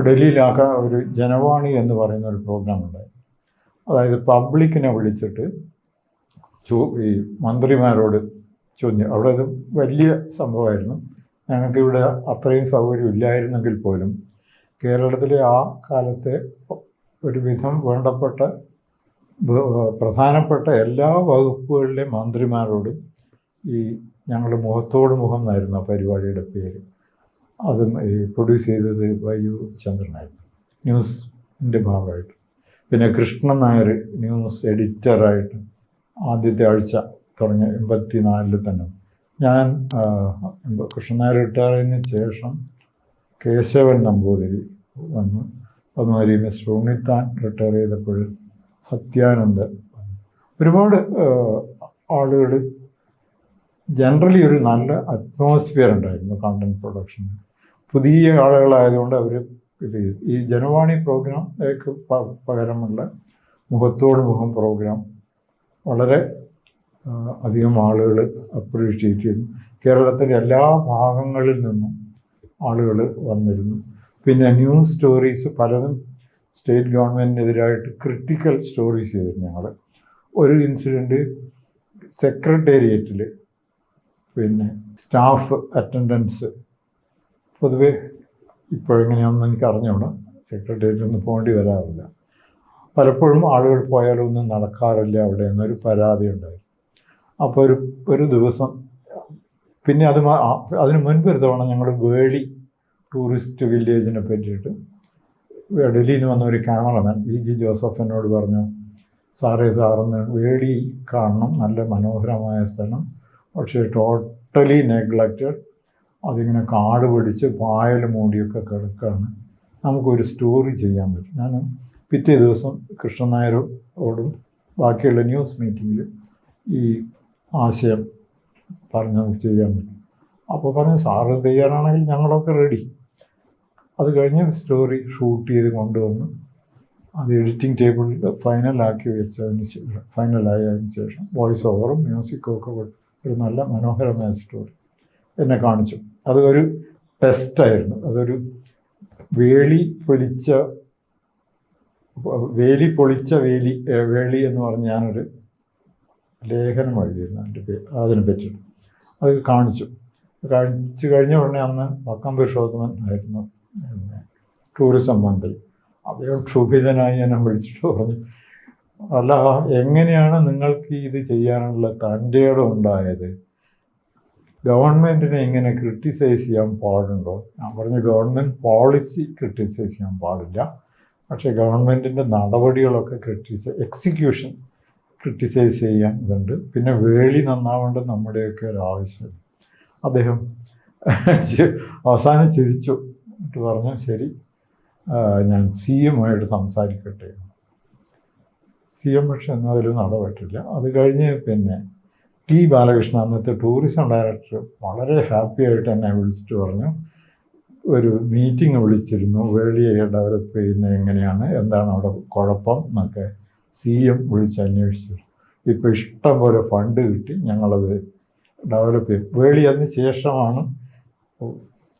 ഡൽഹിയിലാക്കാൻ ഒരു ജനവാണി എന്ന് പറയുന്ന ഒരു പ്രോഗ്രാം ഉണ്ട് അതായത് പബ്ലിക്കിനെ വിളിച്ചിട്ട് ചോ ഈ മന്ത്രിമാരോട് ചോദ്യം. അവിടെ ഒരു വലിയ സംഭവമായിരുന്നു. ഞങ്ങൾക്കിവിടെ അത്രയും സൗകര്യം ഇല്ലായിരുന്നെങ്കിൽ പോലും കേരളത്തിലെ ആ കാലത്തെ ഒരുവിധം വേണ്ടപ്പെട്ട പ്രധാനപ്പെട്ട എല്ലാ വകുപ്പുകളിലെ മന്ത്രിമാരോടും ഈ ഞങ്ങളുടെ മുഖത്തോട് മുഖം എന്നായിരുന്നു ആ പരിപാടിയുടെ പേര്. അതും ഈ പ്രൊഡ്യൂസ് ചെയ്തത് വയു ചന്ദ്രനായിരുന്നു. ന്യൂസിന്റെ ഭാഗമായിട്ട്. പിന്നെ കൃഷ്ണൻ നായർ ന്യൂസ് എഡിറ്ററായിട്ട് ആദ്യത്തെ ആഴ്ച തുടങ്ങിയ എൺപത്തി നാലിൽ തന്നെ. ഞാൻ കൃഷ്ണൻ നായർ റിട്ടയറിന് ശേഷം കേശവൻ നമ്പൂതിരി വന്നു. അതുമാതിരി മിസ് ഉണ്ണിത്താൻ റിട്ടയർ ചെയ്തപ്പോൾ സത്യാനന്ദൻ ഒരുപാട് ആളുകൾ ജനറലി ഒരു നല്ല അറ്റ്മോസ്ഫിയർ ഉണ്ടായിരുന്നു കണ്ടന്റ് പ്രൊഡക്ഷൻ പുതിയ ആളുകളായതുകൊണ്ട് അവർ ഇത്. ഈ ജനവാണി പ്രോഗ്രാം പകരമുള്ള മുഖത്തോട് മുഖം പ്രോഗ്രാം വളരെ അധികം ആളുകൾ അപ്രീഷിയേറ്റ് ചെയ്തു. കേരളത്തിന്റെ എല്ലാ ഭാഗങ്ങളിൽ നിന്നും ആളുകൾ വന്നിരുന്നു. പിന്നെ ന്യൂസ് സ്റ്റോറീസ് പലതും സ്റ്റേറ്റ് ഗവൺമെന്റിനെതിരായിട്ട് ക്രിട്ടിക്കൽ സ്റ്റോറീസ് ചെയ്തിരുന്നു ഞങ്ങൾ ഒരു ഇൻസിഡന്റ് സെക്രട്ടേറിയറ്റിൽ പിന്നെ സ്റ്റാഫ് അറ്റൻഡൻസ്. പൊതുവെ ഇപ്പോഴെങ്ങനെയാണെന്ന് എനിക്ക് അറിഞ്ഞുകൂടാ സെക്രട്ടേറിയറ്റിൽ ഒന്നും പോകേണ്ടി വരാറില്ല. പലപ്പോഴും ആളുകൾ പോയാലൊന്നും നടക്കാറില്ല അവിടെ എന്നൊരു പരാതി ഉണ്ടായി. അപ്പോൾ ഒരു ഒരു ദിവസം പിന്നെ അത് അതിന് മുൻപ് തവണ ഞങ്ങൾ വേളി ടൂറിസ്റ്റ് വില്ലേജിനെ പറ്റിയിട്ട് ഡൽഹിയിൽ നിന്ന് വന്ന ഒരു ക്യാമറമാൻ വി ജി ജോസഫ് എന്നോട് പറഞ്ഞു സാറേ സാറെന്ന് വേളി കാണണം. നല്ല മനോഹരമായ സ്ഥലം. പക്ഷേ ടോട്ടലി നെഗ്ലക്റ്റഡ് അതിങ്ങനെ കാട് പിടിച്ച് പായൽ മൂടിയൊക്കെ കിടക്കുകയാണ്. നമുക്കൊരു സ്റ്റോറി ചെയ്യാൻ പറ്റും. ഞാൻ പിറ്റേ ദിവസം കൃഷ്ണൻ നായരോടും ബാക്കിയുള്ള ന്യൂസ് മീറ്റിങ്ങിൽ ഈ ആശയം പറഞ്ഞ് നമുക്ക് ചെയ്യാൻ പറ്റും. അപ്പോൾ പറഞ്ഞു സാറ് തയ്യാറാണെങ്കിൽ ഞങ്ങളൊക്കെ റെഡി അത് കഴിഞ്ഞ് സ്റ്റോറി ഷൂട്ട് ചെയ്ത് കൊണ്ടുവന്ന് അത് എഡിറ്റിംഗ് ടേബിളിൽ ഫൈനലാക്കി വെച്ചതിന് ശേഷം ഫൈനലായതിനു ശേഷം വോയിസ് ഓവറും മ്യൂസിക്കും ഒക്കെ കൊടുത്ത് ഒരു നല്ല മനോഹരമായ സ്റ്റോറി എന്നെ കാണിച്ചു. അത് ഒരു ടെസ്റ്റായിരുന്നു അതൊരു വേലി പൊലിച്ച വേലി പൊളിച്ച വേലി വേളി എന്ന് പറഞ്ഞ് ഞാനൊരു ലേഖനം എഴുതിയിരുന്നു എന്റെ പേ അതിനെ പറ്റിയിട്ട്. അത് കാണിച്ചു. കാണിച്ചു കഴിഞ്ഞ ഉടനെ അന്ന് വക്കം പുരുഷോത്തമൻ ആയിരുന്നു ടൂറിസം മന്ത്രി. അദ്ദേഹം ക്ഷുഭിതനായി എന്നെ വിളിച്ചിട്ട് പറഞ്ഞു അല്ല എങ്ങനെയാണ് നിങ്ങൾക്ക് ഇത് ചെയ്യാനുള്ള തന്റെ ഇടം ഉണ്ടായത്? ഗവൺമെന്റിനെ ഇങ്ങനെ ക്രിട്ടിസൈസ് ചെയ്യാൻ പാടുണ്ടോ? ഞാൻ പറഞ്ഞു ഗവൺമെന്റ് പോളിസി ക്രിട്ടിസൈസ് ചെയ്യാൻ പാടില്ല. പക്ഷേ ഗവൺമെന്റിന്റെ നടപടികളൊക്കെ ക്രിട്ടിസൈ എക്സിക്യൂഷൻ ക്രിട്ടിസൈസ് ചെയ്യാൻ ഇതുണ്ട് പിന്നെ വേളി നന്നാവേണ്ടത് നമ്മുടെയൊക്കെ ഒരു ആവശ്യം. അദ്ദേഹം അവസാനം ചിരിച്ചു. എന്നിട്ട് പറഞ്ഞു ശരി ഞാൻ സി എമ്മായിട്ട് സംസാരിക്കട്ടെ. സി എം പക്ഷെ ഒന്നും അതിൽ നടപെട്ടില്ല അത് കഴിഞ്ഞ് പിന്നെ ടി ബാലകൃഷ്ണ അന്നത്തെ ടൂറിസം ഡയറക്ടർ വളരെ ഹാപ്പി ആയിട്ട് എന്നെ വിളിച്ചിട്ട് പറഞ്ഞു. ഒരു മീറ്റിംഗ് വിളിച്ചിരുന്നു. വേളിയെ ഡെവലപ്പ് ചെയ്യുന്നത് എങ്ങനെയാണ്? എന്താണ് അവിടെ കുഴപ്പം എന്നൊക്കെ സി എം വിളിച്ച് അന്വേഷിച്ചു. ഇപ്പോൾ ഇഷ്ടം പോലെ ഫണ്ട് കിട്ടി. ഞങ്ങളത് ഡെവലപ്പ് ചെയ്യും വേളി അതിന് ശേഷമാണ്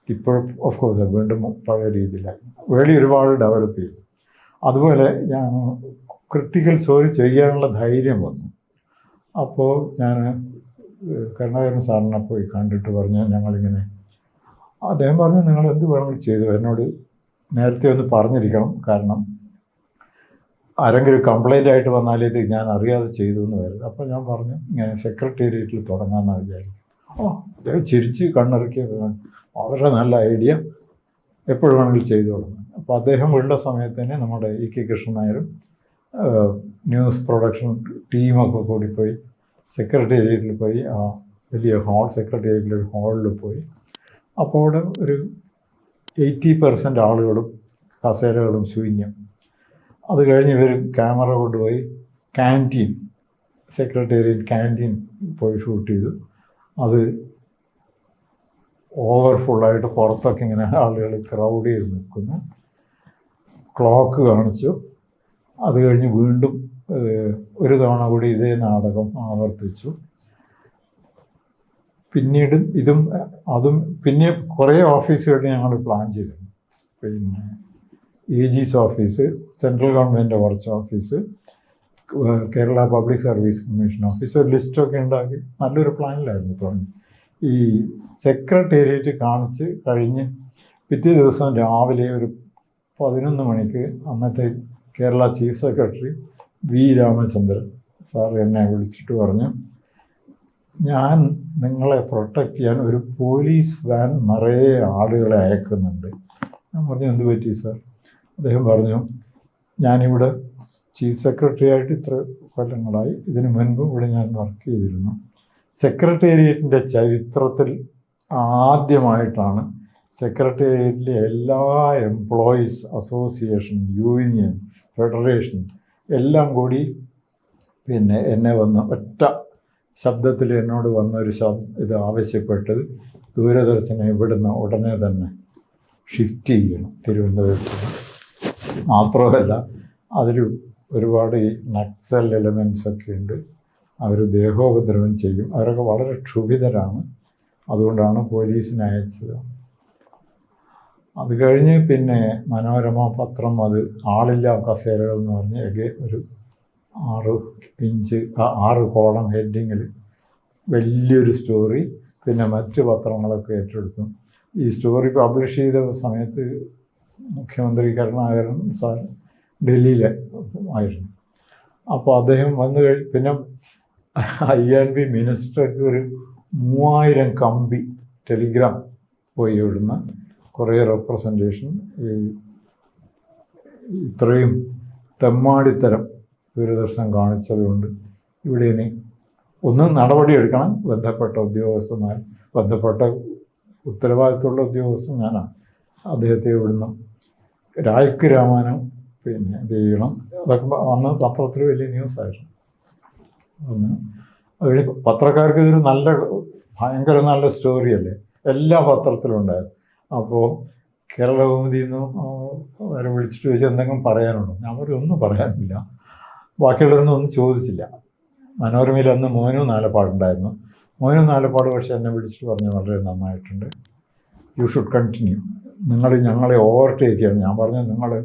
ഇപ്പോഴും ഓഫ് കോഴ്സ് വീണ്ടും പഴയ രീതിയിലായി. വേളി ഒരുപാട് ഡെവലപ്പ് ചെയ്തു. അതുപോലെ ഞാൻ ക്രിട്ടിക്കൽ സോറി ചെയ്യാനുള്ള ധൈര്യം വന്നു. അപ്പോൾ ഞാൻ കരുണാകരൻ സാറിനെ പോയി കണ്ടിട്ട് പറഞ്ഞു ഞങ്ങളിങ്ങനെ അദ്ദേഹം പറഞ്ഞു നിങ്ങൾ എന്ത് വേണമെങ്കിലും ചെയ്തു എന്നോട് നേരത്തെ ഒന്ന് പറഞ്ഞിരിക്കണം. കാരണം ആരെങ്കിലും കംപ്ലൈന്റ് ആയിട്ട് വന്നാലേ ഇത് ഞാൻ അറിയാതെ ചെയ്തു എന്ന് വരും അപ്പോൾ ഞാൻ പറഞ്ഞു ഇങ്ങനെ സെക്രട്ടേറിയറ്റിൽ തുടങ്ങാമെന്നാണ് വിചാരിക്കും ഓ അദ്ദേഹം ചിരിച്ച് കണ്ണിറക്കി വളരെ നല്ല ഐഡിയ. എപ്പോഴും വേണമെങ്കിലും ചെയ്തു തുടങ്ങും അപ്പോൾ അദ്ദേഹം വീണ്ട സമയത്ത് തന്നെ നമ്മുടെ ഇ കെ കൃഷ്ണൻ നായരും ന്യൂസ് പ്രൊഡക്ഷൻ ടീമൊക്കെ കൂടി പോയി സെക്രട്ടേറിയറ്റിൽ പോയി. ആ വലിയ ഹാൾ സെക്രട്ടേറിയറ്റിൽ ഒരു ഹാളിൽ പോയി. അപ്പോൾ അവിടെ ഒരു എയ്റ്റി പെർസെന്റ് ആളുകളും കസേരകളും ശൂന്യം. അത് കഴിഞ്ഞ് ഇവർ ക്യാമറ കൊണ്ടുപോയി ക്യാന്റീൻ സെക്രട്ടേറിയറ്റ് ക്യാന്റീൻ പോയി ഷൂട്ട് ചെയ്തു. അത് ഓവർഫുള്ളായിട്ട് പുറത്തൊക്കെ ഇങ്ങനെ ആളുകൾ ക്രൗഡ് ചെയ്ത് നിൽക്കുന്നു. ക്ലോക്ക് കാണിച്ചു. അത് കഴിഞ്ഞ് വീണ്ടും ഒരു തവണ കൂടി ഇതേ നാടകം ആവർത്തിച്ചു. പിന്നീട് ഇതും അതും പിന്നെ കുറേ ഓഫീസുകൾ ഞങ്ങൾ പ്ലാൻ ചെയ്തിരുന്നു. പിന്നെ A G's office central government കുറച്ച് office Kerala public service commission office ഒരു ലിസ്റ്റൊക്കെ ഉണ്ടാക്കി. നല്ലൊരു പ്ലാനിലായിരുന്നു തോന്നി ഈ സെക്രട്ടേറിയറ്റ് കാണിച്ച് കഴിഞ്ഞ് പിറ്റേ ദിവസം രാവിലെ ഒരു പതിനൊന്ന് മണിക്ക് അന്നത്തെ Kerala chief secretary V Ramachandran sir എന്നെ വിളിച്ചിട്ട് പറഞ്ഞു ഞാൻ നിങ്ങളെ പ്രൊട്ടക്റ്റ് ചെയ്യാൻ ഒരു പോലീസ് വാൻ നിറയെ ആളുകളെ അയക്കുന്നുണ്ട്. ഞാൻ പറഞ്ഞു എന്ത് പറ്റി സാർ? അദ്ദേഹം പറഞ്ഞു ഞാനിവിടെ ചീഫ് സെക്രട്ടറി ആയിട്ട് ഇത്ര കൊല്ലങ്ങളായി ഇതിനു മുൻപ് ഇവിടെ ഞാൻ വർക്ക് ചെയ്തിരുന്നു. സെക്രട്ടേറിയറ്റിന്റെ ചരിത്രത്തിൽ ആദ്യമായിട്ടാണ് സെക്രട്ടേറിയറ്റിലെ എല്ലാ എംപ്ലോയീസ് അസോസിയേഷൻ യൂണിയൻ ഫെഡറേഷൻ എല്ലാം കൂടി പിന്നെ എന്നെ വന്ന് ഒറ്റ ശബ്ദത്തിൽ എന്നോട് വന്നൊരു ശബ് ഇത് ആവശ്യപ്പെട്ടത് ദൂരദർശനം ഇവിടുന്ന് ഉടനെ തന്നെ ഷിഫ്റ്റ് ചെയ്യണം തിരുവനന്തപുരത്ത്. മാത്രമല്ല അതിൽ ഒരുപാട് ഈ നക്സൽ എലമെൻസ് ഒക്കെ ഉണ്ട്. അവർ ദേഹോപദ്രവം ചെയ്യും. അവരൊക്കെ വളരെ ക്ഷുഭിതരാണ്. അതുകൊണ്ടാണ് പോലീസിനെ അയച്ചത്. അത് കഴിഞ്ഞ് പിന്നെ മനോരമ പത്രം അത് ആളില്ല കസേരകൾ എന്ന് പറഞ്ഞ് എഗെ ഒരു ആറ് ഇഞ്ച് ആറ് കോളം ഹെഡിങ്ങിൽ വലിയൊരു സ്റ്റോറി പിന്നെ മറ്റ് പത്രങ്ങളൊക്കെ ഏറ്റെടുത്തു. ഈ സ്റ്റോറി പബ്ലിഷ് ചെയ്ത സമയത്ത് മുഖ്യമന്ത്രി കരുണാകരൻ സാർ ഡൽഹിയിലെ ആയിരുന്നു. അപ്പോൾ അദ്ദേഹം വന്നു കഴി പിന്നെ ഐ ആൻഡ് ബി മിനിസ്റ്റർക്ക് ഒരു മൂവായിരം കമ്പി ടെലിഗ്രാം പോയി ഇവിടുന്ന് കുറേ റെപ്രസെന്റേഷൻ ഈ ഇത്രയും തെമ്മാടിത്തരം ദൂരദർശനം കാണിച്ചതുകൊണ്ട് ഇവിടെ ഇനി ഒന്ന് നടപടിയെടുക്കണം. ബന്ധപ്പെട്ട ഉദ്യോഗസ്ഥന്മാർ ബന്ധപ്പെട്ട ഉത്തരവാദിത്തമുള്ള ഉദ്യോഗസ്ഥൻ ഞാനാണ്. അദ്ദേഹത്തെ ഇവിടുന്ന് രായക്ക് രാമാനം പിന്നെ ചെയ്യണം? അതൊക്കെ അന്ന് പത്രത്തിൽ വലിയ ന്യൂസായിരുന്നു അന്ന് അത് പത്രക്കാർക്ക് ഇതൊരു നല്ല ഭയങ്കര നല്ല സ്റ്റോറിയല്ലേ എല്ലാ പത്രത്തിലും ഉണ്ടായിരുന്നു. അപ്പോൾ കേരള കൗമുദിയിൽ നിന്ന് അവരെ വിളിച്ചിട്ട് ചോദിച്ചാൽ എന്തെങ്കിലും പറയാനുണ്ടോ? ഞാൻ പറയും ഒന്നും പറയാനില്ല. ബാക്കിയുള്ളവരൊന്നും ഒന്നും ചോദിച്ചില്ല. മനോരമയിൽ അന്ന് മോനും നാലപ്പാടുണ്ടായിരുന്നു. മോനും നാലപ്പാട് പക്ഷേ എന്നെ വിളിച്ചിട്ട് പറഞ്ഞു വളരെ നന്നായിട്ടുണ്ട്. യു ഷുഡ് കണ്ടിന്യൂ നിങ്ങൾ ഞങ്ങളെ ഓവർടേക്ക് ഞാൻ പറഞ്ഞു നിങ്ങൾ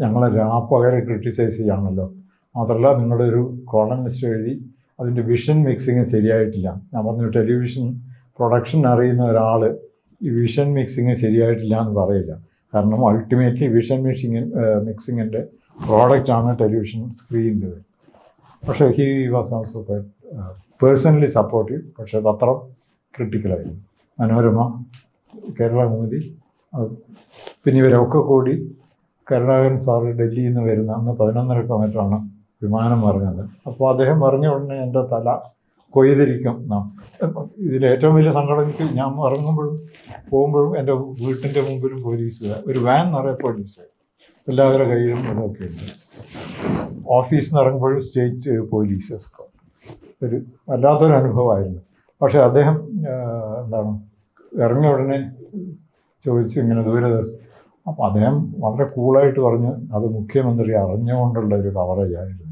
ഞങ്ങളെ രാപ്പകരെ ക്രിട്ടിസൈസ് ചെയ്യാണല്ലോ. മാത്രമല്ല നിങ്ങളൊരു കോളമിസ്റ്റ് എഴുതി അതിന്റെ വിഷൻ മിക്സിങ് ശരിയായിട്ടില്ല. ഞാൻ പറഞ്ഞു ടെലിവിഷൻ പ്രൊഡക്ഷൻ അറിയുന്ന ഒരാൾ ഈ വിഷൻ മിക്സിങ് ശരിയായിട്ടില്ല എന്ന് പറയില്ല. കാരണം അൾട്ടിമേറ്റ്ലി വിഷൻ മിക്സിങ് മിക്സിങ്ങിന്റെ പ്രോഡക്റ്റാണ് ടെലിവിഷൻ സ്ക്രീനിന്റെ പക്ഷേ he was also personally supportive പക്ഷേ പത്രം ക്രിട്ടിക്കലായിരുന്നു മനോരമ കേരള മോദി പിന്നെ ഇവരൊക്കെ കൂടി കരുണാകരൻ സാറ് ഡൽഹിയിൽ നിന്ന് വരുന്ന അന്ന് പതിനൊന്നര കിലോമീറ്ററാണ് വിമാനം പറഞ്ഞത് അപ്പോൾ അദ്ദേഹം പറഞ്ഞ ഉടനെ എന്റെ തല കൊയ്തിരിക്കും നാം. ഇതിൽ ഏറ്റവും വലിയ സങ്കടം എനിക്ക് ഞാൻ ഇറങ്ങുമ്പോഴും പോകുമ്പോഴും എന്റെ വീട്ടിന്റെ മുമ്പിലും പോലീസ് ഒരു വാൻ നിറയെ പോലീസ്. എല്ലാവരുടെ കയ്യിലും ഇതൊക്കെ ഉണ്ട്. ഓഫീസിൽ നിന്ന് ഇറങ്ങുമ്പോഴും സ്റ്റേറ്റ് പോലീസ് എസ്കോർട്ട് ഒരു വല്ലാത്തൊരു അനുഭവമായിരുന്നു. പക്ഷേ അദ്ദേഹം എന്താണ് ഇറങ്ങിയ ഉടനെ ചോദിച്ചു ഇങ്ങനെ ദൂരദർശനം അപ്പം അദ്ദേഹം വളരെ കൂളായിട്ട് പറഞ്ഞു. അത് മുഖ്യമന്ത്രി അറിഞ്ഞുകൊണ്ടുള്ള ഒരു കവറേജ് ആയിരുന്നു